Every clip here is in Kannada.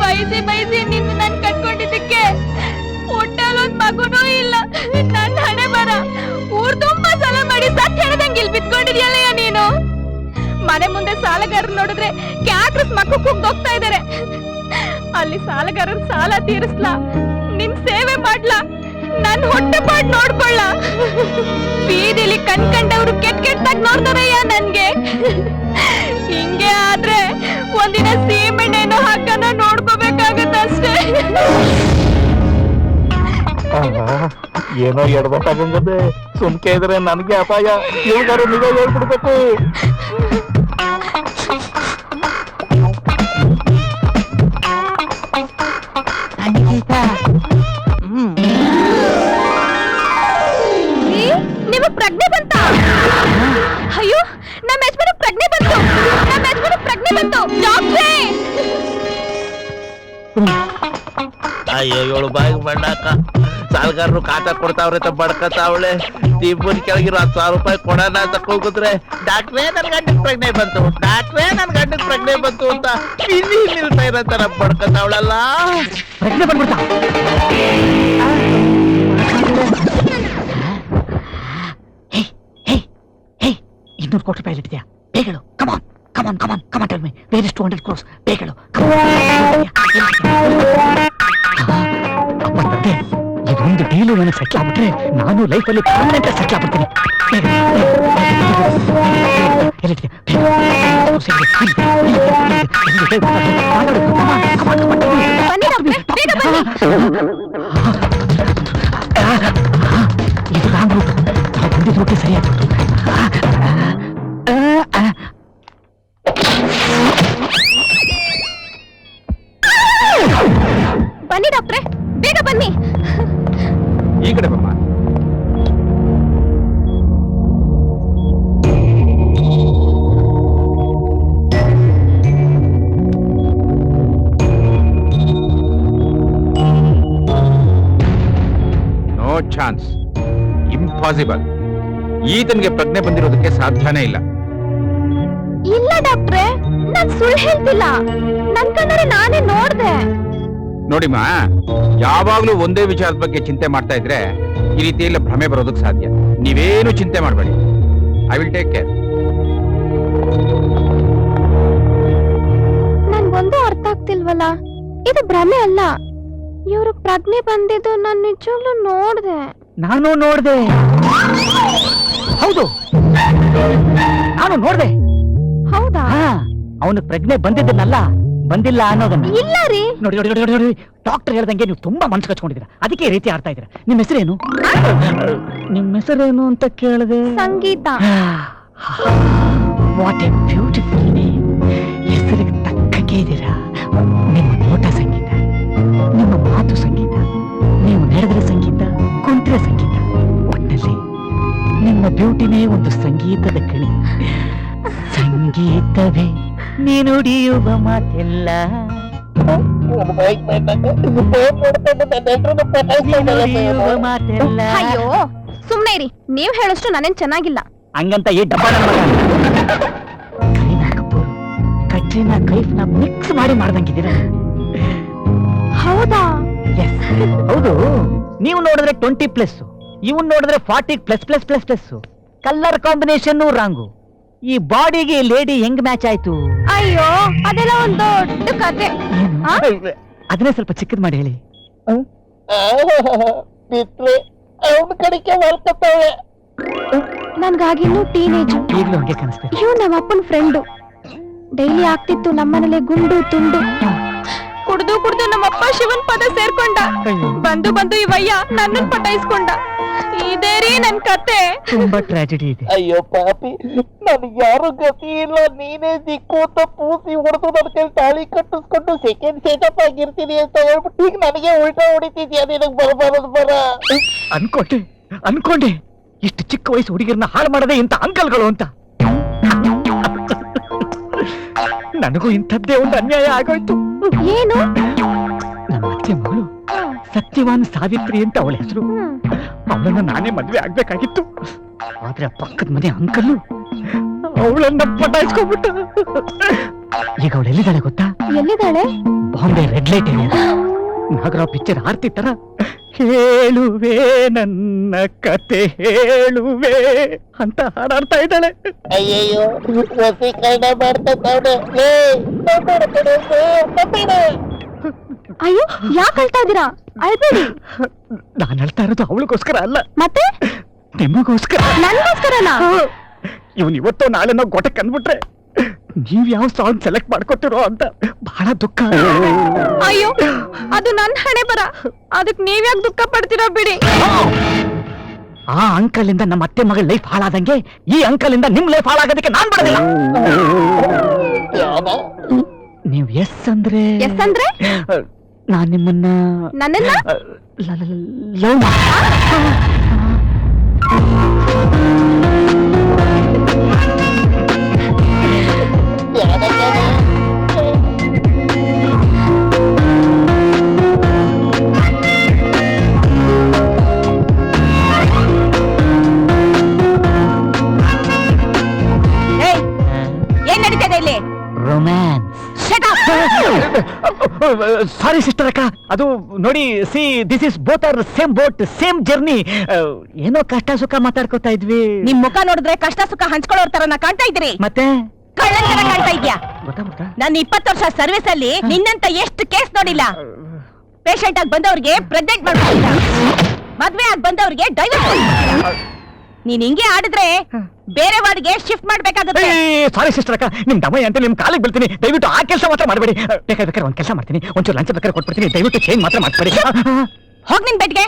ಬೈಸಿ ಬಯಸಿ ನಿನ್ನ ನಾನ್ ಕಟ್ಕೊಂಡಿದ್ದಕ್ಕೆ ಒಟ್ಟಲ್ಲೊಂದ್ ಮಗುನೂ ಇಲ್ಲ. ನನ್ನ ಹಣೆ ಬರ ಊರ್ ತುಂಬಾ ಸಾಲ ಮಾಡಿ ಸತ್ ಹೇಳ್ದಂಗೆ ಇಲ್ಲಿ ನೀನು? ಮನೆ ಮುಂದೆ ಸಾಲಗಾರರು ನೋಡಿದ್ರೆ ಕ್ಯಾಟ್ರಸ್ ಕುಗ್ ಹೋಗ್ತಾ ಇದಾರೆ. ಅಲ್ಲಿ ಸಾಲಗಾರರ ಸಾಲ ತೀರಿಸ್ಲಾ? ನಿನ್ ಸೇವೆ ಮಾಡ್ಲಾ? ನನ್ ಹೊಟ್ಟೆ ಪಾಡ್ ನೋಡ್ಕೊಳ್ಳ? ಬೀದಿಲಿ ಕಣ್ ಕಂಡವ್ರು ಕೆಟ್ ಕೆಟ್ಟಾಗ್ ನೋಡ್ತಾರಯ್ಯ ನನ್ಗೆ. ಹಿಂಗೆ ಆದ್ರೆ ಒಂದಿನ ಸೀಮೆಣ್ಣೆನೋ ಹಾಕನ ನೋಡ್ಕೋಬೇಕಾಗತ್ತಷ್ಟೇ. ಏನೋ ಎಡ್ಬೇಕಾಗಂಗದೆ ಸುಮ್ಕೆ ಇದ್ರೆ ನನಗೆ ಅಪಾಯ. ಇವ್ಗಾರು ಹೇಳ್ಬಿಡ್ಬೇಕು. ಬಂತು. ಡಾಕ್ಟ್ರೇ! ಅಯ್ಯೋ ಏಳು ಬಾಯಿಗೆ ಮಣ್ಣಾಕ ಸಾಲಗಾರರು ಕಾಟ ಕೊಡ್ತಾವ್ರೆ ಅಂತ ಬಡ್ಕತಾವಳೆ. ತಿಬ್ಬನ್ ಕೆಳಗಿರೋ ಹತ್ತು ಸಾವಿರ ರೂಪಾಯಿ ಕೊಡೋಣ ಅಂತ ಹೋಗಿದ್ರೆ ಡಾಕ್ಟ್ರೇ ನನ್ ಗಂಡಕ್ ಪ್ರಜ್ಞೆ ಬಂತು. ಡಾಕ್ಟ್ರೇ ನನ್ ಗಂಡಕ್ ಪ್ರಜ್ಞೆ ಬಂತು ಅಂತ ಇಲ್ಲಿ ನಿಲ್ತಾ ಇರೋತರ ಬಡ್ಕತಾವಳಲ್ಲ. ಪ್ರಜ್ಞೆ ಬಂದ್ಬಿಡ್ತಾ. ಇನ್ನೂರು ಕೋಟಿ ರೂಪಾಯಿ ಇಟ್ಟಿದ್ಯಾ ಬೇಗ ಹೇಳು. Come on come on come on come on tell me where is two hundred crores ಬೇಗ ಹೇಳು ಅಪ್ಪ ತಂದೆ ಇದೊಂದು ಡೀಲು ನನಗೆ ಸೆಟ್ಲ್ ಆಗ್ಬಿಟ್ರೆ ನಾನು ಲೈಫಲ್ಲಿ ಪರ್ಮನೆಂಟ್ ಸೆಟ್ಲ್ ಆಗ್ಬಿಡ್ತೀನಿ ಬೇಗ, ಬೇಗ, ಬೇಗ, ಎಲ್ಲಿದ್ಯಾ? ಬೇಗ, ಬೇಗ, ಈ ಕಡೆ ಬಮ್ಮ ನೋ ಚಾನ್ಸ್ ಇಂಪಾಸಿಬಲ್ ಈತನಿಗೆ ಪ್ರಜ್ಞೆ ಬಂದಿರೋದಕ್ಕೆ ಸಾಧ್ಯನೇ ಇಲ್ಲ. ಇಲ್ಲ ಡಾಕ್ಟ್ರೆ, ನಾನು ಸುಳ್ಳು ಹೇಳ್ತಿಲ್ಲ. ನನ್ ಕಣ್ಣರೆ ನಾನೇ ನೋಡ್ದೆ. ನೋಡಿಮ್ಮ ಯಾವಾಗ್ಲೂ ಒಂದೇ ವಿಚಾರದ ಬಗ್ಗೆ ಚಿಂತೆ ಮಾಡ್ತಾ ಇದ್ರೆ ಈ ರೀತಿಯಲ್ಲಿ ಭ್ರಮೆ ಬರೋದಕ್ಕೆ ಸಾಧ್ಯ. ನೀವೇನು ಚಿಂತೆ ಮಾಡಬೇಡಿ. ಐ ವಿಲ್ ಟೇಕ್ ಕೇರ್ ನನ್ಗೊಂದು ಅರ್ಥ ಆಗ್ತಿಲ್ವಲ್ಲ? ಇದು ಭ್ರಮೆ ಅಲ್ಲ. ಇವ್ರ ಪ್ರಜ್ಞೆ ಬಂದಿದ್ದು ನಾನು ನಿಜವಾಗ್ಲೂ ನೋಡ್ದೆ. ನಾನು ನೋಡ್ದೆ. ಹೌದು. ನಾನು ನೋಡ್ದೆ. ಹೌದಾ? ಅವನು ಪ್ರಜ್ಞೆ ಬಂದಿದ್ದನ್ನಲ್ಲ ಬಂದಿಲ್ಲ ಅನ್ನೋದನ್ನ. ಇಲ್ಲ ರೀ. ನೋಡಿ ನೋಡಿ ನೋಡಿ ನೋಡಿ ಡಾಕ್ಟರ್ ಹೇಳ್ದಂಗೆ ನೀವು ತುಂಬಾ ಮನ್ಸು ಕಚ್ಕೊಂಡಿದ್ದೀರಾ. ಅದಕ್ಕೆ ಈ ರೀತಿ ಆಡ್ತಾ ಇದ್ದೀರಾ. ನಿಮ್ಮ ಹೆಸರೇನು? ನಿಮ್ಮ ಹೆಸರೇನು ಅಂತ ಕೇಳಿದೆ. Sangeetha. What a beautiful name ಹೆಸರಿಗೆ ತಕ್ಕಂಗೆ ಇದ್ದೀರಾ. ನಿಮ್ಮ ನೋಟ ಸಂಗೀತ ನಿಮ್ಮ ಮಾತು ಸಂಗೀತ ನೀವು ನಡೆದ್ರೆ ಸಂಗೀತ ಕುಂತ್ರೆ ಸಂಗೀತ. ಒಟ್ಟಲ್ಲಿ ನಿಮ್ಮ ಬ್ಯೂಟಿನೇ ಒಂದು ಸಂಗೀತದ ಕಣಿ. ಸಂಗೀತವೇ. ನೀನು ನುಡಿಯುವ ಮಾತೆಲ್ಲ. ನೀನು ನುಡಿಯುವ ಅಯ್ಯೋ ಸುಮ್ನೆ ಇರಿ. ನೀವ್ ಹೇಳೋಷ್ಟು ನಾನೇನ್ ಚೆನ್ನಾಗಿಲ್ಲ. ಹಂಗಂತ ಈ ಡಬ್ಬ ನನ್ ಮಗ. ಕರೀನಾ ಕಪೂರ್ ಕಟ್ರಿನಾ ಕೈಫ್ನ ಮಿಕ್ಸ್ ಮಾಡಿ ಮಾಡ್ದಂಗಿದ್ದೀರ? ಹೌದಾ? ಹೌದು. ನೀವು ನೋಡಿದ್ರೆ ಟ್ವೆಂಟಿ ಪ್ಲಸ್ ಇವನ್ ನೋಡಿದ್ರೆ forty plus plus plus plus colour combination wrong ಈ ಬಾಡಿಗೆ ಲೇಡಿ ಹೆಂಗ್ ಮ್ಯಾಚ್ ಆಯ್ತು? ಅಯ್ಯೋ ಅದೆಲ್ಲ ಒಂದ್ ದೊಡ್ಡ ಕತೆ? ಆ? ಅದನ್ನೇ ಸ್ವಲ್ಪ ಚಿಕ್ಕದ್ ಮಾಡಿ ಹೇಳಿ. ಬಿಟ್ರೆ ಅವನ ಕಡೆಗೆ ಮಲ್ಕತ್ತವಳೆ ನನ್ಗಾಗಿನ್ನೂ ಟೀನೇಜ್ ಈಗ್ಲೂ ಹಂಗೆ ಕಾಣಿಸ್ತೇನೆ ಇವ್ ನಮ್ಮ ಅಪ್ಪನ ಫ್ರೆಂಡು ಡೈಲಿ ಆಗ್ತಿತ್ತು ನಮ್ಮನೇಲೆ ಗುಂಡು ತುಂಡು. ಕುಡ್ದು ಕುಡ್ದು ನಮ್ಮಪ್ಪ ಶಿವನ್ ಪದ ಸೇರ್ಕೊಂಡ. ಬಂದು ಬಂದು ಇವಯ್ಯ ನನ್ನನ್ ಪಟಾಯಿಸ್ಕೊಂಡ. ಇದೇ ರೀ ನನ್ ಕತೆ. ತುಂಬಾ ಟ್ರಾಜಿಡಿ ಇದೆ. ಅಯ್ಯೋ ಪಾಪಿ ನನ್ ಯಾರು ಗತಿ ಇಲ್ಲ. ನೀನೇ ದಿಕ್ಕು ಅಂತ ಪೂಸಿ ಹೊಡೆದು ನನ್ನ ಕೈ ತಾಳಿ ಕಟ್ಟಿಸ್ಕೊಂಡು ಸೆಕೆಂಡ್ ಸೆಟಪ್ ಆಗಿರ್ತೀನಿ ಅಂತ ಹೇಳ್ಬಿಟ್ಟು ಈಗ ನನಗೆ ಉಲ್ಟಾ ಹೊಡಿತಿದ್ಯಾ ನಿನಗ್ ಬರಬಾರದು ಬರ? ಅನ್ಕೊಂಡೆ ಅನ್ಕೊಂಡೆ. ಇಷ್ಟು ಚಿಕ್ಕ ವಯಸ್ಸು ಹುಡುಗಿರನ್ನ ಹಾಳು ಮಾಡದೆ ಇಂತ ಅಂಕಲ್ಗಳು ಅಂತ. ನನಗೂ ಇಂಥದ್ದೇ ಒಂದು ಅನ್ಯಾಯ ಆಗೋಯ್ತು. ಏನು? ನನ್ನ ಅತ್ತೆ ಮಗಳು ಸತ್ಯವಾನ್ ಸಾವಿತ್ರಿ ಅಂತ ಅವಳ ಹೆಸರು. ಅವಳನ್ನ ನಾನೇ ಮದ್ವೆ ಆಗ್ಬೇಕಾಗಿತ್ತು. ಆದ್ರೆ ಪಕ್ಕದ ಮನೆ ಅಂಕಲ್ಲು ಅವಳನ್ನ ಪಟಾಯಿಸ್ಕೊಂಡ್ಬಿಟ್ಟ. ಈಗ ಅವಳು ಎಲ್ಲಿದ್ದಾಳೆ ಗೊತ್ತಾ? ಎಲ್ಲಿದ್ದಾಳೆ? Bombay red light area Nagarao picture Aarthi ತರ. ಹೇಳುವೆ ನನ್ನ ಕತೆ ಹೇಳುವೆ ಅಂತ ಹಾಡಾಡ್ತಾ ಇದ್ದಾಳೆ. ಅಯ್ಯಯ್ಯೋ ವಸೀಕರಣ ಅಯ್ಯೋ ಯಾಕೆ ಅಳ್ತಾ ಇದ್ದೀರಾ? ಅಳ್ಬೇಡಿ. ನಾನು ಹೇಳ್ತಾ ಇರೋದು ಅವಳಿಗೋಸ್ಕರ ಅಲ್ಲ. ಮತ್ತೆ? ನಿಮಗೋಸ್ಕರ. ನನ್ಗೋಸ್ಕರನಾ? ಇವನ್ ಇವತ್ತು ನಾಳೆನೋ ಗೊಟಕ್ ಅಂದ್ಬಿಟ್ರೆ ನೀವ್ ಯಾವ ಸಾಂಗ್ ಸೆಲೆಕ್ಟ್ ಮಾಡ್ಕೋತಿರೋ ಅಂತ ಬಹಳ ದುಃಖ. ಅಯ್ಯೋ ಅದು ನನ್ನ ಹಣೆ ಬರ. ಅದಕ್ ನೀವ್ಯಾಕ್ ದುಃಖ ಪಡ್ತೀರಾ ಬಿಡಿ. ಆ ಅಂಕಲ್ ಇಂದ ನಮ್ಮ ಅತ್ತೆ ಮಗಳ ಲೈಫ್ ಹಾಳಾದಂಗೆ ಈ ಅಂಕಲ್ ಇಂದ ನಿಮ್ ಲೈಫ್ ಹಾಳಾಗೋದಕ್ಕೆ ನಾನ್ ಬಿಡೋದಿಲ್ಲ ನೀವ್ ಎಸ್ ಅಂದ್ರೆ? ಎಸ್ ಅಂದ್ರೆ? ನಾನ್ ನಿಮ್ಮನ್ನ ನನ್ನನ್ನ? ಲವ್ ಸಾರಿ ಸಿಸ್ಟರ್ ಅಕ್ಕ. ಅದು ನೋಡಿ see this is both our same boat same journey ಏನೋ ಕಷ್ಟ ಸುಖ ಮಾತಾಡ್ಕೊತಾ ಇದ್ವಿ. ನಿಮ್ ಮುಖ ನೋಡಿದ್ರೆ ಕಷ್ಟ ಸುಖ ಹಂಚ್ಕೊಳ್ಳೋರ್ ತರ ಕಾಣ್ತಾ ಇದ್ರಿ ಮತ್ತೆ? ಕಳ್ಳನ್ ತರ ಕಾಣ್ತಾ ಇದ್ಯಾ ನಾನು ಇಪ್ಪತ್ತು ವರ್ಷ ಸರ್ವಿಸ್ ಅಲ್ಲಿ ನಿನ್ನಂತ ಎಷ್ಟು ಕೇಸ್ ನೋಡಿಲ್ಲ? ಪೇಷಂಟ್ ಆಗಿ ಬಂದವ್ರಿಗೆ ಪ್ರೆಗ್ನೆಂಟ್ ಮಾಡ್ಕೊಂಡಿಲ್ಲ ಮದ್ವೆ ಆಗಿ ಬಂದವ್ರಿಗೆ ಡೈವರ್ಸ್ ನೀನ್ ಹಿಂಗೆ ಆಡಿದ್ರೆ ಬೇರೆ ವಾರ್ಡ್ಗೆ ಶಿಫ್ಟ್ ಮಾಡ್ಬೇಕಾಗುತ್ತೆ. ಸಾರಿ ಸಿಸ್ಟರ್ ಅಕ್ಕ. ನಿಮ್ ದಮಯ ಅಂತ ನಿಮ್ ಕಾಲಿಗೆ ಬೀಳ್ತೀನಿ. ದಯವಿಟ್ಟು ಆ ಕೆಲಸ ಮಾತ್ರ ಮಾಡಬೇಡಿ. ಬೇಕಾದ್ರೆ ಬೇಕಾದ್ರೆ ಒಂದ್ ಕೆಲಸ ಮಾಡ್ತೀನಿ. ಒಂಚೂರು ಲಂಚ ಬೇಕಾದ್ರೆ ಕೊಟ್ಬಿಡ್ತೀನಿ. ದಯವಿಟ್ಟು ಚೇಂಜ್ ಮಾತ್ರ ಮಾಡ್ಬೇಡಿ. ಹೋಗ್ ನಿನ್ ಬೆಡ್ಗೆ.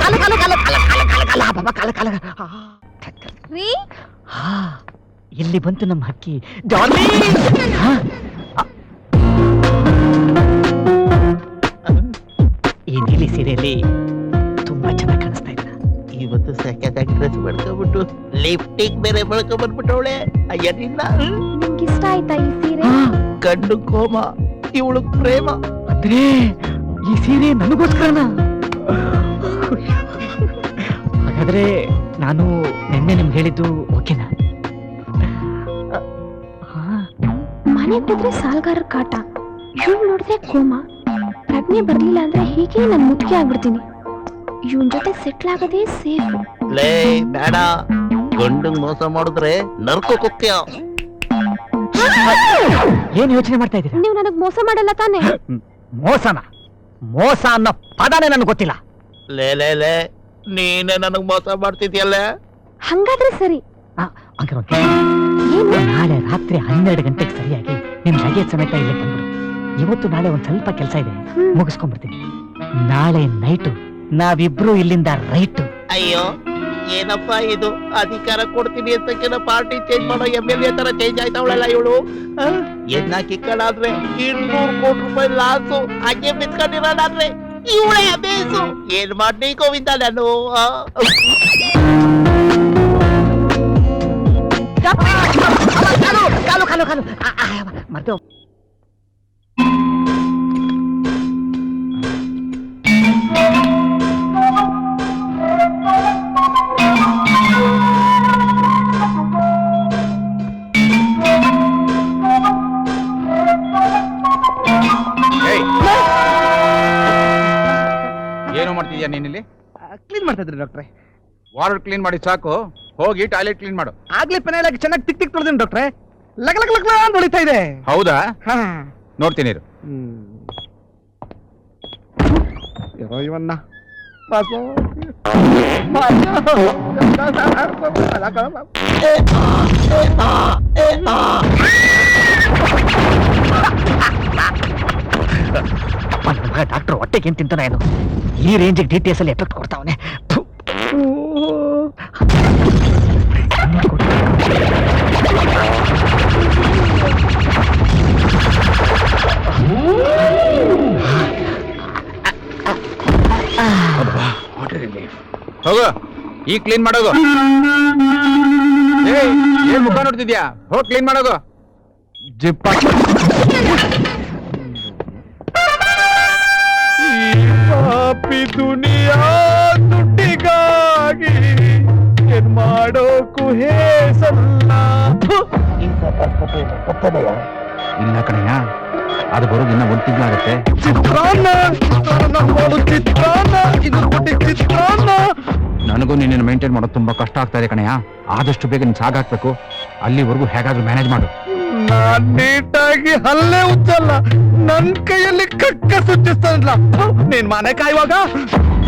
ಕಾಲ ಕಾಲ ಕಾಲ ಕಾಲ ಕಾಲ ಕಾಲ ಕಾಲ ಬಾಬಾ ಕಾಲ ಕಾಲ. ಆ. ರೀ? ಆ, ಇಲ್ಲಿ ಬಂತು ನಮ್ಮ ಹಕ್ಕಿ. ಈ ನೀಲಿ ಸೀರೆಯಲ್ಲಿ ಚೆನ್ನಾಗಿ ಕಾಣಿಸ್ತಾ ಇದ್ದೀರ ಇವತ್ತು ಸಖತ್ತಾಗಿ ಡ್ರೆಸ್ ಮಾಡ್ಕೊಬಿಟ್ಟು ಲಿಫ್ಟಿಂಗ್ ಬೇರೆ ಮಾಡ್ಕೊಂಡ್ಬಂದ್ಬಿಟ್ಟವಳೆ. ಅಯ್ಯ ನಿನ್ನ ನಿಮ್ಗೆ ಇಷ್ಟ ಆಯ್ತಾ ಈ ಸೀರೆ? ಕಣ್ಣು ಕೋಮ ಇವಳು ಪ್ರೇಮ. ಅಂದ್ರೆ ಈ ಸೀರೆ ನನಗೋಸ್ಕರನ? ಹಾಗಾದ್ರೆ ನಾನು ನಿನ್ನೆ ನಿಮ್ಗೆ ಹೇಳಿದ್ದು ಓಕೆನಾ? ಆ, ಮನೆ ಬಿದ್ರೆ ಸಾಲ್ಗಾರ ಕಾಟ. ಇವ್ ನೋಡಿದ್ರೆ ಕೋಮ. ಪ್ರಜ್ಞೆ ಬರ್ಲಿಲ್ಲ ಅಂದ್ರೆ ಹೀಗೆ ನಾನು ಮುಖ್ಯ ಆಗ್ಬಿಡ್ತೀನಿ. ಇವನ್ ಜೊತೆ ಸೆಟ್ಲ್ ಆಗೋದೇ ಸೇಫ್ ಲೇ ಬೇಡ. ಗಂಡಂಗ್ ಮೋಸ ಮಾಡಿದ್ರೆ ನರ್ಕೋಕ್ ಹೋಗ್ತೀಯ ಏನ್ ಯೋಚನೆ ಮಾಡ್ತಾ ಇದ್ದೀರಾ? ನೀವು ನನಗ್ ಮೋಸ ಮಾಡಲ್ಲ ತಾನೆ? ಮೋಸನ. ಮೋಸ ಅನ್ನೋ ಪದನೇ ನನಗೆ ಗೊತ್ತಿಲ್ಲ. ಲೇ ಲೇ ಲೇ. ನೀನೇ ನನಗ್ ಮೋಸ ಮಾಡ್ತಿದ್ಯಲ್ಲ? ಹಂಗಾದ್ರೆ ಸರಿ. ಆ, ಏನು? ನಾಳೆ ರಾತ್ರಿ ಹನ್ನೆರಡು ಗಂಟೆಗೆ ಸರಿಯಾಗಿ ನಿಮ್ ಲಗೇಜ್ ಸಮೇತ ಇಲ್ಲಿ ಬಂದ್ಬಿಡು. ಇವತ್ತು ನಾಳೆ ಒಂದ್ ಸ್ವಲ್ಪ ಕೆಲಸ ಇದೆ. ಹ್ಮ್. ಮುಗಿಸ್ಕೊಂಡ್ಬಿಡ್ತೀನಿ. ನಾಳೆ ನೈಟು ನಾವಿಬ್ರು ಇಲ್ಲಿಂದ ರೈಟು ಅಯ್ಯೋ ಏನಪ್ಪ ಇದು ಅಧಿಕಾರ ಕೊಡ್ತೀನಿ ಅಂತ ಪಾರ್ಟಿ ಚೇಂಜ್ ಮಾಡೋ ಎಂ ಎಲ್ ಎ ತರ ಚೇಂಜ್ ಆಯ್ತಾವಳಲ್ಲ ಇವಳು ಎನ್ನ ಕಿಕ್ಕಳಾದ್ರೆ ಇನ್ನೂರು ಕೋಟಿ ರೂಪಾಯಿ ಲಾಸು ಹಾಗೆ ಬಿತ್ಕೊಂಡಿರೋಣಾದ್ರೆ ಇವಳೇ ಅಬೇಸು ಏನ್ ಮಾಡಿ ಗೋವಿಂದ ನಾನು ಆ? ಕಾಲು ಕಾಲು ಕಾಲು ಆ, ಆ, ಮರ್ತೆ ಮಾಡ್ತಿದ್ಯಾ ನೀನಿಲ್ಲಿ? ಕ್ಲೀನ್ ಮಾಡ್ತಾ ಇದ್ರಿ ಡಾಕ್ಟ್ರೆ ವಾರ್ಡ್ ಕ್ಲೀನ್ ಮಾಡಿ ಸಾಕು. ಹೋಗಿ ಟಾಯ್ಲೆಟ್ ಕ್ಲೀನ್ ಮಾಡು. ಆಗ್ಲಿ ಪೆನಾಯಿಲ್ ಆಗಿ ಚೆನ್ನಾಗಿ ತಿಕ್ ತಿಕ್ ತೊಳೆದಿನಿ ಡಾಕ್ಟ್ರೆ ಲಗ ಲಗ ಲಕ್ ಅಂತ ಹೊಳಿತಾ ಇದೆ. ಹೌದಾ? ಹಾ. ನೋಡ್ತೀನಿ ಇರು. ಇರೋ ಇವನ್ನ. ಮಗ ಡಾಕ್ಟರ್ ಹೊಟ್ಟೆಗೆ ಏನ್ ತಿಂತಾನ ಏನು. ಈ ರೇಂಜಿಗೆ ಡಿಟೇಲ್ಸ್ ಅಲ್ಲಿ ಎಫೆಕ್ಟ್ ಕೊಡ್ತಾವನೆ. ಹೋಗು. ಕ್ಲೀನ್ ಏಯ್, ಏನ್ ಮುಖ ನೋಡ್ತಿದ್ಯಾ? ಹೋಗ್ ಕ್ಲೀನ್ ಮಾಡೋದು ಜಿಪ್ಪ. ಮಾಡೋಕು ಹೇಸಲ್ಲ ಇಲ್ಲ ಕಣಯ್ಯ. ಅದು ಬರೋದು ಇನ್ನ ಒಂದ್ ತಿಂಗಳಾಗತ್ತೆ. ಚಿತ್ರಾನ್ನ ಚಿತ್ರಾನ್ನ ಮಾಡು ಚಿತ್ರಾನ್ನ ಇದು ಕೊಟ್ಟಿ ಚಿತ್ರಾನ್ನ. ನನಗೂ ನಿನ್ನ ಮೇಂಟೈನ್ ಮಾಡೋದು ತುಂಬಾ ಕಷ್ಟ ಆಗ್ತಾ ಇದೆ ಕಣಯ್ಯ. ಆದಷ್ಟು ಬೇಗ ನೀನ್ ಸಾಗಾಕ್ಬೇಕು ಅಲ್ಲಿವರೆಗೂ ಹೇಗಾದ್ರೂ ಮ್ಯಾನೇಜ್ ಮಾಡು. ನಾನ್ ನೀಟಾಗಿ ಹಲ್ಲೆ ಉಚ್ಚಲ್ಲ ನನ್ ಕೈಯಲ್ಲಿ ಕಕ್ಕ ಸುಚ್ಚಿಸ್ತಾನಿಲ್ಲ ನೀನ್ ಮನೆ ಕಾಯುವಾಗ?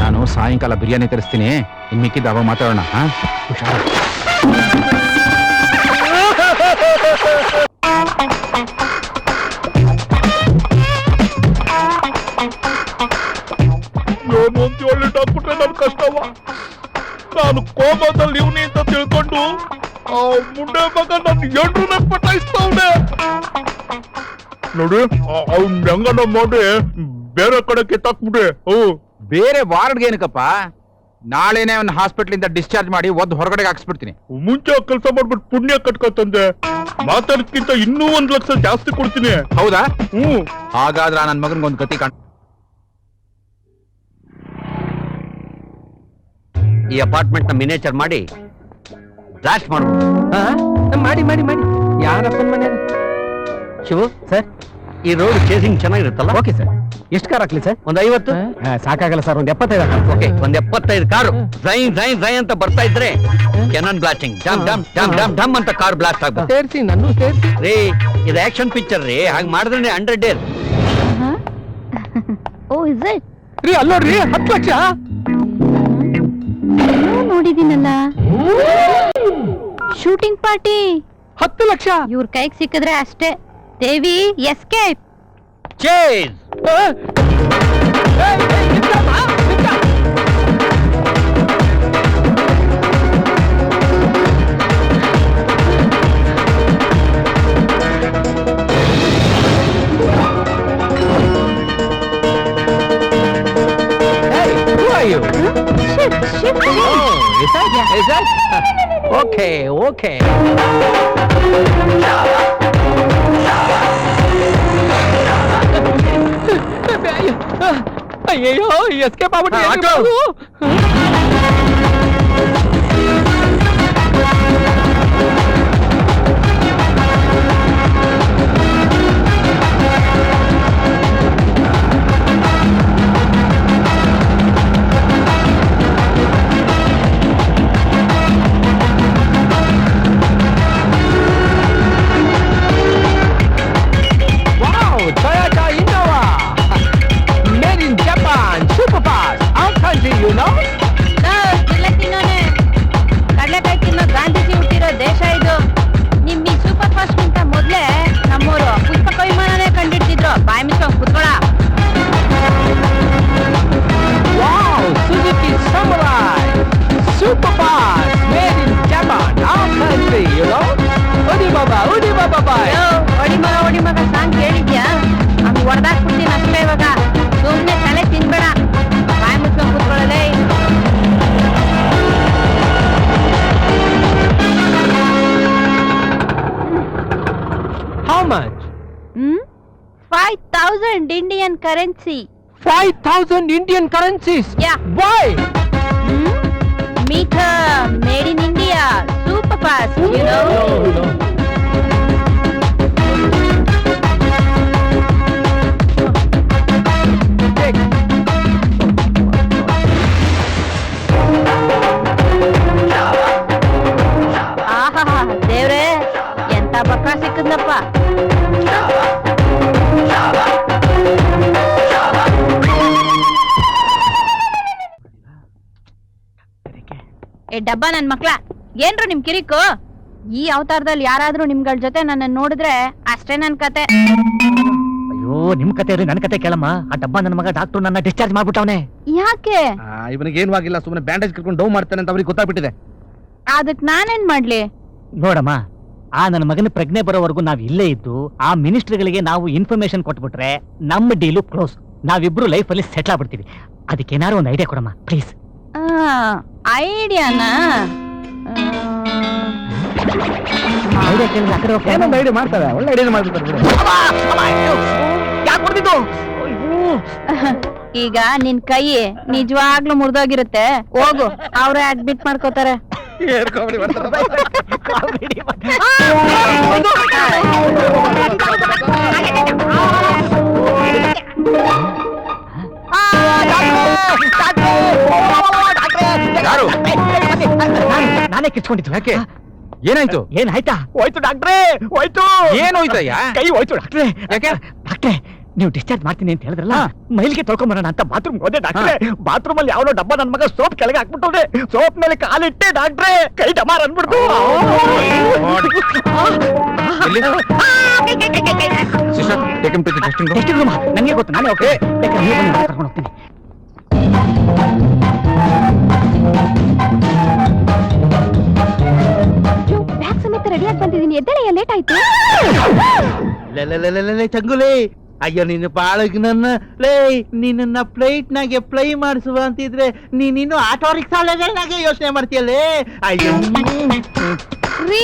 ನಾನು ಸಾಯಂಕಾಲ ಬಿರಿಯಾನಿ ತರಿಸ್ತೀನಿ. ಇನ್ ಮಿಕ್ಕಿದ ಅವಾಗ ಮಾತಾಡೋಣ ಹಾ? ಹುಷಾರು ನಾನು ಕೋಮದಲ್ಲಿ ಇವನಿ ಅಂತ ತಿಳ್ಕೊಂಡು ಆ ಮುಂಡೆ ಮಗ ನನ್ ಎಂಡ್ರನ್ನ ಪಟಾಯಿಸ್ತವ್ನೆ. ನೋಡಿ ಅವ್ನ ಹೆಂಗನ ಮಾಡಿ ಬೇರೆ ಕಡೆ ಕಿತ್ತಾಕ್ಬಿಟ್ರೆ. ಓ ಬೇರೆ ವಾರ್ಡ್ಗೆ ಏನಕ್ಕಪ್ಪ? ನಾಳೆನೆ ಅವ್ನ ಹಾಸ್ಪಿಟ್ಲಿಂದ ಡಿಸ್ಚಾರ್ಜ್ ಮಾಡಿ ಒದ್ದು ಹೊರಗಡೆಗೆ ಹಾಕ್ಸ್ಬಿಡ್ತೀನಿ. ಮುಂಚೆ ಕೆಲಸ ಮಾಡ್ಬಿಟ್ಟು ಪುಣ್ಯ ಕಟ್ಕೊತಂದೆ ಮಾತಾಡಕ್ಕಿಂತ ಇನ್ನೂ ಒಂದ್ ಲಕ್ಷ ಜಾಸ್ತಿ ಕೊಡ್ತೀನಿ. ಹೌದಾ? ಹ್ಮ್ ಹಾಗಾದ್ರೆ ನನ್ನ ಮಗನಿಗೆ ಒಂದು ಗತಿ ಕಾಣ್ ಈ ಅಪಾರ್ಟ್ಮೆಂಟ್ನ ಮಿನೇಚರ್ ಮಾಡಿ ಬ್ಲಾಸ್ಟ್ ಮಾಡ್ಬೋದು ಮಾಡಿ ಮಾಡಿ ಮಾಡಿ. ಯಾರಪ್ಪನ ಮನೆ ಶಿವು? ಸರ್ ಈ ರೋಡ್ ಚೇಸಿಂಗ್ ಚೆನ್ನಾಗಿರುತ್ತಲ್ಲ? Okay sir. ಎಷ್ಟು ಕಾರ್ ಹಾಕ್ಲಿ ಸರ್? ಒಂದ್ ಐವತ್ತು? ಸಾಕಾಗಲ್ಲ ಸರ್. ಒಂದ್ ಎಪ್ಪತ್ತೈದು ಓಕೆ ಒಂದ್ ಎಪ್ಪತ್ತೈದು ಕಾರು. ಡ್ರೈ ಡ್ರೈ ಡ್ರೈ ಅಂತ ಬರ್ತಾ ಇದ್ರೆ ಕೆನನ್ ಬ್ಲಾಸ್ಟಿಂಗ್ ಡಮ್ ಡಮ್ ಡಮ್ ಡಮ್ ಡಮ್ ಅಂತ ಕಾರ್ ಬ್ಲಾಸ್ಟ್ ಆಗುತ್ತೆ ಸೇರಿಸಿ ನಾನು ಸೇರಿಸಿ. ರೀ ಇದು ಆಕ್ಷನ್ ಪಿಕ್ಚರ್ ರೀ. ಹಾಗೆ ಮಾಡಿದ್ರೆ hundred Deere oh is it ರೀ ಅಲ್ಲೋ ರೀ ಹತ್ತು ಲಕ್ಷ. ನೋಡಿದೀನಲ್ಲ? ಶೂಟಿಂಗ್ ಪಾರ್ಟಿ ಹತ್ತು ಲಕ್ಷ. ಇವ್ರ ಕೈಗೆ ಸಿಕ್ಕಿದ್ರೆ ಅಷ್ಟೇ. Devi escape chase okay okay ಅಯ್ಯಯ್ಯೋ ಎಸ್ಕೇಪ್ ಆಗ್ಬಿಟ್ಟು ಹಾ, currency five thousand Indian currencies ya boy Meetha made in India super fast you know ಏ ಡಬ್ಬ ನನ್ ಮಕ್ಳ. ಏನ್ರು ನಿಮ್ ಕಿರಿಕು? ಈ ಅವತಾರದಲ್ಲಿ ಯಾರಾದ್ರೂ ನಿಮ್ಗಳ ಜೊತೆ ನನ್ನ ನೋಡಿದ್ರೆ ಅಷ್ಟೇ ನನ್ ಕತೆ. ಅಯ್ಯೋ ನಿಮ್ ಕತೆ ರೀ ನನ್ ಕತೆ ಕೇಳಮ್ಮ. ಆ ಡಬ್ಬ ನನ್ನ ಮಗ ಡಾಕ್ಟರ್ ನನ್ನ ಡಿಸ್ಚಾರ್ಜ್ ಮಾಡ್ಬಿಟ್ಟವನೆ. ಯಾಕೆ? ಇವನಿಗೆ ಏನು ಆಗಿಲ್ಲ ಸುಮ್ಮನೆ ಬ್ಯಾಂಡೇಜ್ ಕರ್ಕೊಂಡು ಡೌ ಮಾಡ್ತಾನೆ ಅಂತ ಅವ್ರಿಗೆ ಗೊತ್ತಾಗ್ಬಿಟ್ಟಿದೆ. ಅದಕ್ ನಾನೇನ್ ಮಾಡ್ಲಿ? ನೋಡಮ್ಮ ಆ ನನ್ನ ಮಗನ ಪ್ರಜ್ಞೆ ಬರೋವರೆಗೂ ನಾವ್ ಇಲ್ಲೇ ಇದ್ದು ಆ ಮಿನಿಸ್ಟ್ರಿಗಳಿಗೆ ನಾವು ಇನ್ಫಾರ್ಮೇಶನ್ ಕೊಟ್ಬಿಟ್ರೆ ನಮ್ಮ ಡೀಲು ಕ್ಲೋಸ್. ನಾವಿಬ್ರು ಲೈಫ್ ಅಲ್ಲಿ ಸೆಟ್ಲ್ ಆಗ್ಬಿಡ್ತೀವಿ. ಅದಕ್ಕೆ ಏನಾರು ಒಂದು ಐಡಿಯಾ ಕೊಡಮ್ಮ ಪ್ಲೀಸ್. ಆ. ಕಡೆ ಹೋಗ್ತಾ ಏನೊಂದು ಐಡಿಯಾ ಮಾಡ್ತಾರೆ. ಒಳ್ಳೆ ಐಡಿಯಾ ಮಾಡ್ಬಿಡ್ತಾರೆ ಬಿಡು ಯಾಕೆ ಹೊಡೆದಿದ್ದು? ಈಗ ನಿನ್ ಕೈ ನಿಜವಾಗ್ಲೂ ಮುರಿದೋಗಿರುತ್ತೆ. ಹೋಗು ಅವ್ರೇ ಅಡ್ಮಿಟ್ ಮಾಡ್ಕೋತಾರೆ. ಆ, ಯಾರು? ನಾನೇ ಕಿಚ್ಕೊಂಡಿದ್ದು ಯಾಕೆ? ಏನಾಯ್ತು? ಏನ್ ಆಯ್ತಾ? ಹೋಯ್ತು ಡಾಕ್ಟ್ರೇ ಹೋಯ್ತು. ಏನೋಯ್ತಯ್ಯ ಕೈ ಹೋಯ್ತು ಡಾಕ್ಟ್ರೇ. ಯಾಕೆ? ಡಾಕ್ಟ್ರೇ ನೀವು ಡಿಸ್ಚಾರ್ಜ್ ಮಾಡ್ತೀನಿ ಅಂತ ಹೇಳಿದ್ರಲ್ಲ ಮೈಲಿಗೆ ತೊಳ್ಕೊಂಬರೋಣ ಅಂತ ಬಾತ್ರೂಮ್ ಹೋದೆ ಡಾಕ್ಟ್ರೆ. ಬಾತ್ರೂಮ್ ಅಲ್ಲಿ ಯಾವನೋ ಡಬ್ಬ ನನ್ನ ಮಗ ಸೋಪ್ ಕೆಳಗೆ ಹಾಕ್ಬಿಟ್ಟವ್ರೆ. ಸೋಪ್ ಮೇಲೆ ಕಾಲಿಟ್ಟೆ ಡಾಕ್ಟ್ರೆ. ಕೈ ಡಮಾರ್ ಅನ್ಬಿಡ್ತು. ನನಗೆ ಗೊತ್ತು ನಾನೇ ಓಕೆ ಬೇಕಾದ್ರೆ ನೀವು ಬಂದು ಕರ್ಕೊಂಡು ಹೋಗ್ತೀನಿ. ಎದ್ದೇಳಯ್ಯ ಲೇಟ್ ಆಯ್ತು. ಲೇ ಚಂಗುಲಿ. ಅಯ್ಯೋ ನಿನ್ನ ಬಾಳಗ್ ನನ್ನ ಲೇ ನಿನ್ನ ಫ್ಲೈಟ್ ನಾಗೆ ಫ್ಲೈ ಮಾಡಿಸುವ ಅಂತಿದ್ರೆ ನೀನಿನ್ನು ಆಟೋ ರಿಕ್ಷಾನಾಗೆ ಯೋಚನೆ ಮಾಡ್ತೀಯಲ್ಲೇ ಅಯ್ಯೋ. ರೀ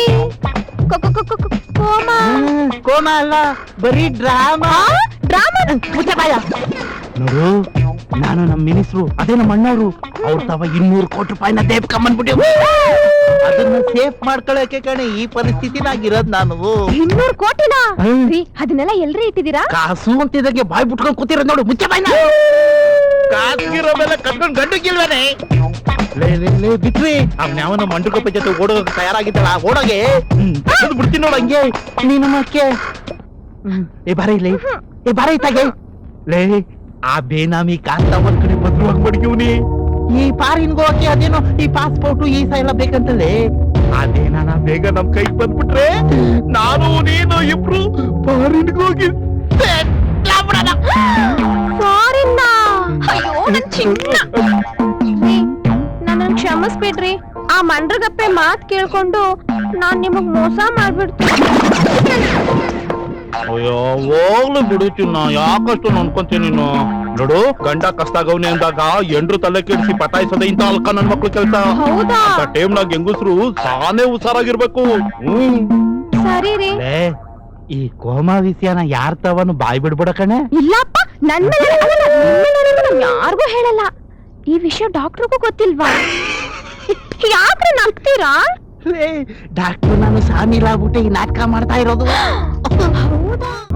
ಕೋಮ. ಅಲ್ಲ ಬರೀ ಡ್ರಾಮಾ. ಡ್ರಾಮಾ? ನೋಡು ನಾನು ನಮ್ಮ ಮಿನಿಸ್ಟ್ರು ಅದೇ ನಮ್ಮ ಅಣ್ಣವ್ರು. ಅವ್ರ ತವ ಇನ್ನೂರು ಕೋಟಿ ರೂಪಾಯಿನ ದೇವ್ಕಂಬಂದ್ಬಿಟ್ಟು ಅದನ್ನ ಸೇಫ್ ಮಾಡ್ಕೊಳಕ್ಕೆ ಕಣೆ ಈ ಪರಿಸ್ಥಿತಿನಾಗಿರೋದ್ ನಾನು. ಇನ್ನೂರು ಕೋಟಿನಾ? ಹ್ಮ್. ರೀ ಅದನ್ನೆಲ್ಲ ಎಲ್ರಿ ಇಟ್ಟಿದ್ದೀರಾ? ಕಾಸು ಅಂತಿದಂಗೆ ಬಾಯ್ ಬಿಟ್ಕೊಂಡು ಕೂತಿರ ನೋಡು ಮುಚ್ಚ ಬಾಯ್ನ. ಕಾಸ್ಗಿರೋ ಮೇಲೆ ಕಟ್ಕೊಂಡು ಲೇ ಬಿಟ್ರಿ ಅವ್ನ ಯಾವನ ಜೊತೆ ಓಡೋದಕ್ಕೆ ತಯಾರಾಗಿದ್ದಲ್ಲ ಓಡೋಗೆ. ಅದು ಬಿಡ್ತೀನಿ ನೋಡು ಹಂಗೆ. ನೀನು ಮಕ್ಕೆ ಏ ಬಾರ ಇಲ್ಲಿ. ಏ ಬಾರ ಇತ್ತಾಗೆ ಲೇ ಆ ಬೇನಾಮಿ ಕಾಂತ ಒಂದ್ ಕಡೆ ಭದ್ರವಾಗಿ ಮಡಗಿವ್ನಿ ಈ ಪಾರಿನ್ಗೆ ಹೋಗಕ್ಕೆ ಅದೇನೋ ಈ ಪಾಸ್ಪೋರ್ಟ್ ಈ ಎಲ್ಲ ಬೇಕಂತಲೇ ಅದೇನ ಬೇಗ ನಮ್ ಕೈಗೆ ಬಂದ್ಬಿಟ್ರೆ ನಾನು ನೀನು ಇಬ್ರು ಪಾರಿನ್ಗೆ ಹೋಗಿ ನನ್ನ ಕ್ಷಮಿಸ್ಬಿಡ್ರಿ. ಆ ಮಂಡ್ರಗಪ್ಪೆ ಮಾತ್ ಕೇಳ್ಕೊಂಡು ನಾನ್ ನಿಮಗ್ ಮೋಸ ಮಾಡ್ಬಿಡ್ತೀನಿ. ಅಯ್ಯೋ ಹೋಗ್ಲು ಬಿಡುತ್ತೀನಿ ಯಾಕಷ್ಟು ಅನ್ಕೊಂತೀನಿ ನೀನು? ನೋಡು ಗಂಡ ಕಷ್ಟಾಗವ್ನೆ ಅಂದಾಗ ಎಂಡ್ರು ತಲೆ ಕೆಡಿಸಿ ಪಟಾಯಿಸೋದೆ ಇಂತ ಅಲ್ಕ ನನ್ ಮಕ್ಳು ಕೆಲ್ಸ. ಹೌದಾ? ನಾಗ ಟೈಮ್ನಾಗ ಹೆಂಗಸ್ರು ಸಾನೇ ಹುಷಾರಾಗಿರ್ಬೇಕು. ಹ್ಮ್. ಸರಿ ರೀ. ಲೇ, ಈ ಕೋಮಾ ವಿಷಯನ ಯಾರ್ ತವನು ಬಾಯ್ ಬಿಡ್ಬಿಡ ಕಣೆ? ಇಲ್ಲಪ್ಪ ನನ್ನ ಯಾರಿಗೂ ಹೇಳಲ್ಲ. ಈ ವಿಷಯ ಡಾಕ್ಟರ್ಗೂ ಗೊತ್ತಿಲ್ವಾ? ಯಾಕ್ರೆ ನಗ್ತೀರಾ? ಡಾಕ್ಟರ್ ನಾನು ಸಾಮಿಲಾಗ್ಬಿಟ್ಟೆ ಈ ನಾಟಕ ಮಾಡ್ತಾ ಇರೋದು.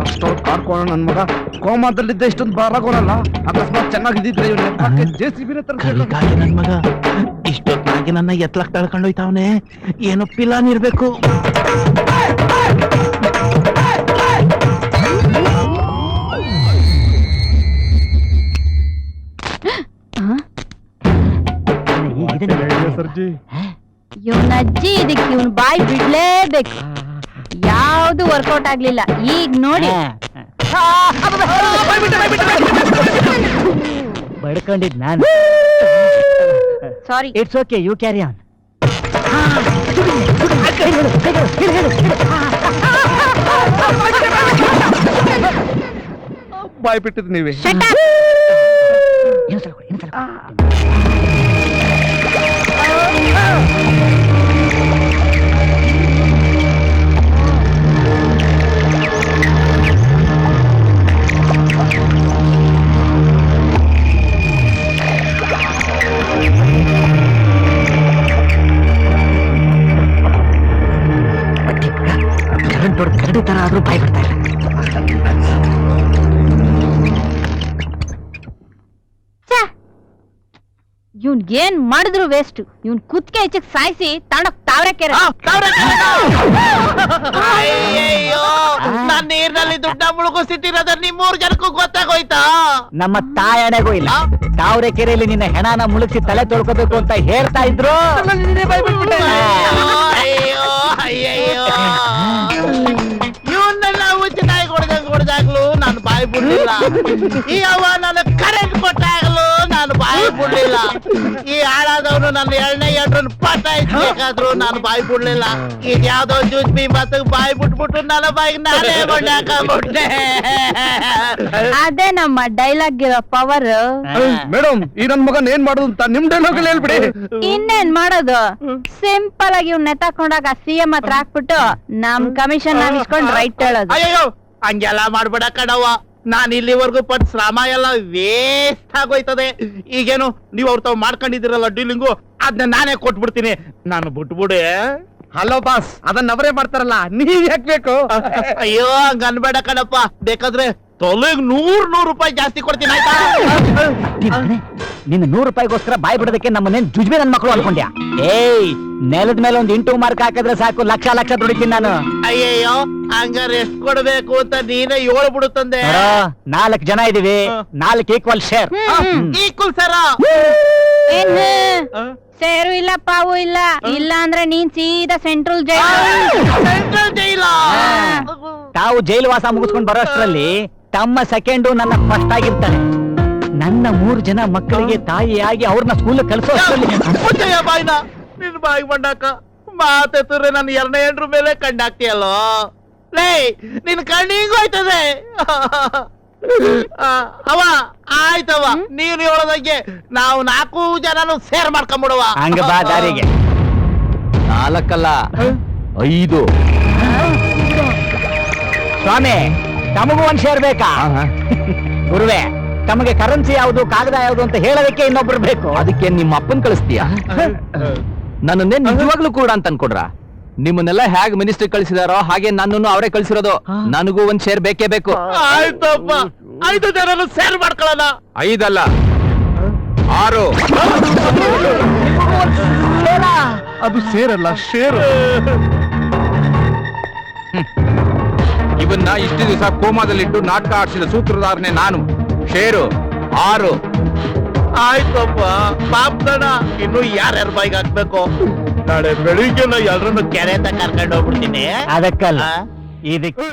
ಅಷ್ಟೊಂದು ಕಾಡ್ಕೋಣ ನನ್ ಮಗ. ಕೋಮಾದಲ್ಲಿದ್ದ ಇಷ್ಟೊಂದು ಬಾರಾಗೋನಲ್ಲ ಅಕಸ್ಮಾತ್ ಚೆನ್ನಾಗಿದ್ದಿದ್ರೆ ಇವ್ನ ಜೆ ಸಿ ಬಿನ ಕರಿಗಾಲಿ ನನ್ ಮಗ. ಇಷ್ಟೊತ್ತಾಗಿ ನನ್ನ ಎತ್ಲಕ್ ತಳ್ಕೊಂಡೋಯ್ತಾವನೆ ಏನೋ ಪಿಲಾನ್ ಇರ್ಬೇಕು? ಸರ್ಜಿ? ಇವನಜ್ಜಿ ಇದಕ್ಕೆ ಇವನ್ ಬಾಯಿ ಬಿಡ್ಲೇಬೇಕು. ಯಾವ್ದು ವರ್ಕೌಟ್ ಆಗ್ಲಿಲ್ಲ. ಈಗ ನೋಡಿ. ಬಡ್ಕೊಂಡಿದ್ ನಾನು. Sorry it's okay you carry on ಬಾಯ್ ಬಿಟ್ಟಿದ್ ನೀವೇ. ಏನ್ ಮಾಡಿದ್ರು ವೇಸ್ಟ್ ಇವ್ನ್ ಕುತ್ಕೆ ಹೆಚ್ಚಕ್ ಸಾಯಿಸಿ ತಾಂಡಕ್ ತಾವ್ರೆ ಕೆರೆ. ಅಯ್ಯಯ್ಯೋ ನಾನ್ ನೀರ್ನಲ್ಲಿ ದುಡ್ಡ ಮುಳುಗಿಸಿಟ್ಟಿರೋದ ನಿಮ್ಮೂರ್ ಜನಕ್ಕೂ ಗೊತ್ತಾಗೋಯ್ತಾ? ನಮ್ಮ ತಾಯಣೆಗೂ ಇಲ್ಲ. ತಾವ್ರೆ ಕೆರೆಯಲ್ಲಿ ನಿನ್ನ ಹೆಣನ ಮುಳುಗಿಸಿ ತಲೆ ತೊಳ್ಕೋಬೇಕು ಅಂತ ಹೇಳ್ತಾ ಇದ್ರು. ಅಯ್ಯೋ ಅಯ್ಯಯ್ಯೋ ಇವನ್ನೆಲ್ಲ ಉಚ್ಚ ನಾಯಿ ಕೊಡ್ದಂಗ್ ಕೊಡ್ದಾಗ್ಲು ನಾನು ಬಾಯಿ ಬಿಡ್ಲಿಲ್ಲ. ಈ ಅವ ನಾನು ಕರೆಂಟ್ ಕೊಟ್ಟಾಗ್ಲು ನಾನು ಬಾಯಿ ಬಿಡ್ಲಿಲ್ಲ. ಈ ಹಾಳಾದವನು ನನ್ನ ಎರಡನೇ ಎಂಟ್ರನ್ ಪಟ ಇಟ್ಬೇಕಾದ್ರು ನಾನು ಬಾಯಿ ಬಿಡ್ಲಿಲ್ಲ. ಈಗ ಯಾವ್ದೋ ಜ್ಯೂಸ್ ಬಿ ಮತ್ತ ಬಾಯಿ ಬಿಟ್ಬಿಟ್ಟು ನನ್ನ ಬಾಯಿಗೆ ನಾನೇ ಬಣ್ಣ ಹಾಕೊಂಡ್ಬಿಟ್ಟೆ ಅದೇ ನಮ್ಮ ಡೈಲಾಗ್ ಇರೋ ಪವರ್ ಮೇಡಮ್ ಈ ನನ್ ಮಗನ್ ಏನ್ ಮಾಡೋದು ಅಂತ ನಿಮ್ ಡೈಲಾಗ್ ಹೇಳ್ಬಿಡಿ. ಇನ್ನೇನ್ ಮಾಡೋದು? ಸಿಂಪಲ್ ಆಗಿ ಇವ್ನ ನೆತ್ತಾಕೊಂಡಾಗ ಸಿ ಎಂ ಹತ್ರ ಹಾಕ್ಬಿಟ್ಟು ನಮ್ ಕಮಿಷನ್ ನಾವ್ ಇಸ್ಕೊಂಡ್ ರೈಟ್ ಹೇಳೋದು. ಅಯ್ಯೋ ಹಂಗೆಲ್ಲ ಮಾಡ್ಬೇಡ ಕಣವ್ವ. ನಾನು ಇಲ್ಲಿವರೆಗೂ ಪಟ್ ಶ್ರಮ ಎಲ್ಲ ವೇಸ್ಟ್ ಆಗೋಯ್ತದೆ. ಈಗೇನು ನೀವು ಅವ್ರ ತಾವ್ ಮಾಡ್ಕೊಂಡಿದ್ದೀರಲ್ಲ ಡೀಲಿಂಗು ಅದನ್ನ ನಾನೇ ಕೊಟ್ಬಿಡ್ತೀನಿ. ನಾನು ಬಿಟ್ಬಿಡೆ. ಹಲೋ ಬಾಸ್ ಅದನ್ನ ಅವರೇ ಮಾಡ್ತಾರಲ್ಲ ನೀವ್ ಯಾಕೆ ಬೇಕು? ಅಯ್ಯೋ ಹಂಗ ಅನ್ಬೇಡ ಕಣಪ್ಪ. ಬೇಕಾದ್ರೆ ತೊಲೆಗ್ ನೂರ್ ನೂರ್ ರೂಪಾಯಿ ಜಾಸ್ತಿ ಕೊಡ್ತೀನಿ ಆಯ್ತಾ? ನಿನ್ನ ನೂರು ರೂಪಾಯಿಗೋಸ್ಕರ ಬಾಯ್ ಬಿಡೋದಕ್ಕೆ ನಮ್ಮನ್ನೇನ್ ಜುಜ್ಬೆ ನನ್ ಮಕ್ಕಳು ಅನ್ಕೊಂಡ್ಯಾ? ಏಯ್ ನೆಲದ ಮೇಲೆ ಒಂದ್ ಇಂಟು ಮಾರ್ಕ್ ಹಾಕಿದ್ರೆ ಸಾಕು ಲಕ್ಷ ಲಕ್ಷ ದುಡಿತೀನಿ ನಾನು. ಅಯ್ಯಯ್ಯೋ ಹಂಗಾರೆ ಎಷ್ಟ್ ಕೊಡ್ಬೇಕು ಅಂತ ನೀನೇ ಏಳು ಬಿಡುತ್ತಂದೆ ನಾಲ್ಕ್ ನಾಲ್ಕು ಜನ ಇದೀವಿ ನಾಲ್ಕು ಈಕ್ವಲ್ ಶೇರ್ ಈಕ್ವಲ್ ಸರ ಏನ್ ಸೇರು ಇಲ್ಲ ಪಾವು ಇಲ್ಲ. ಇಲ್ಲ ಅಂದ್ರೆ ನೀನ್ ಸೀದಾ ಸೆಂಟ್ರಲ್ ಜೈಲ್ ಸೆಂಟ್ರಲ್ ಜೈಲ ತಾವು ಜೈಲು ವಾಸ ಮುಗಿಸ್ಕೊಂಡು ಬರೋಷ್ಟರಲ್ಲಿ ತಮ್ಮ ಸೆಕೆಂಡು ನನ್ನ ಫಸ್ಟ್ ಆಗಿರ್ತಾನೆ. ನನ್ನ ಮೂರು ಜನ ಮಕ್ಕಳಿಗೆ ತಾಯಿಯಾಗಿ ಅವ್ರನ್ನ ಸ್ಕೂಲ್ ಕಲಿಸೋ ಮುಚ್ಚಯ್ಯ ಬಾಯ್ನ ನಿನ್ ಬಾಯಿಗೆ ಬಂಡಾಕ. ಮಾತೆತ್ತರೆ ನನ್ನ ಎರಡನೇ ಎಂಟ್ರ ಮೇಲೆ ಕಣ್ಣಾಕ್ತಿಯಲ್ಲೋ ಲೇ ನಿನ್ ಕಣ್ಣಿಗೂ ಹೋಯ್ತದೆ. ಆ, ಅವ ಆಯ್ತವ ನೀನು ಹೇಳೋದಂಗೆ ನಾವು ನಾಲ್ಕು ಜನನು ಸೇರ್ ಮಾಡ್ಕೊಂಬಿಡುವ. ಹಂಗ ಬಾ ದಾರಿಗೆ. ನಾಲ್ಕಲ್ಲ ಐದು. ಸ್ವಾಮಿ ತಮಗೂ ಒಂದ್ ಶೇರ್ ಬೇಕಾ? ಗುರುವೆ ತಮಗೆ ಕರೆನ್ಸಿ ಯಾವುದು ಕಾಗದ ಯಾವುದು ಅಂತ ಹೇಳೋದಕ್ಕೆ ಇನ್ನೊಬ್ರು ಬೇಕು. ಅದಕ್ಕೆ ನಿಮ್ಮ ಅಪ್ಪನ್ ಕಳಿಸ್ತೀಯಾ? ನನ್ನನ್ನೇ ನಿಜವಾಗ್ಲೂ ಕೂಡ ಅಂತ ಅನ್ಕೊಡ್ರ? ನಿಮ್ಮನ್ನೆಲ್ಲ ಹೇಗ್ ಮಿನಿಸ್ಟರ್ ಕಳಿಸಿದಾರೋ ಹಾಗೆ ನನ್ನನ್ನು ಅವರೇ ಕಳಿಸಿರೋದು. ನನಗೂ ಒಂದ್ ಶೇರ್ ಬೇಕೇ ಬೇಕು. ಆಯ್ತಪ್ಪ. ಐದು ಜನನು ಸೇರ್ ಮಾಡ್ಕೊಳ್ಳೋಣ. ಐದಲ್ಲ. ಆರು. ಅದು ಸೇರಲ್ಲ ಶೇರು ಇವನ್ನ ಇಷ್ಟು ದಿವಸ ಕೋಮಾದಲ್ಲಿಟ್ಟು ನಾಟಕ ಆಡಿಸಿದ ಸೂತ್ರಧಾರನೆ ನಾನು. ಶೇರು ಆರು. ಆಯ್ತಪ್ಪ ಪಾಪ್ದಣ ಇನ್ನು ಯಾರ್ಯಾರ ಬಾಯಿಗೆ ಹಾಕ್ಬೇಕು? ನಾಳೆ ಬೆಳಿಗ್ಗೆ ಎಲ್ಲರನ್ನು ಕೆರೆ ಅಂತ ಕರ್ಕೊಂಡು ಹೋಗ್ಬಿಡ್ತೀನಿ. ಅದಕ್ಕಲ್ಲ? ಇದಕ್ಕೆ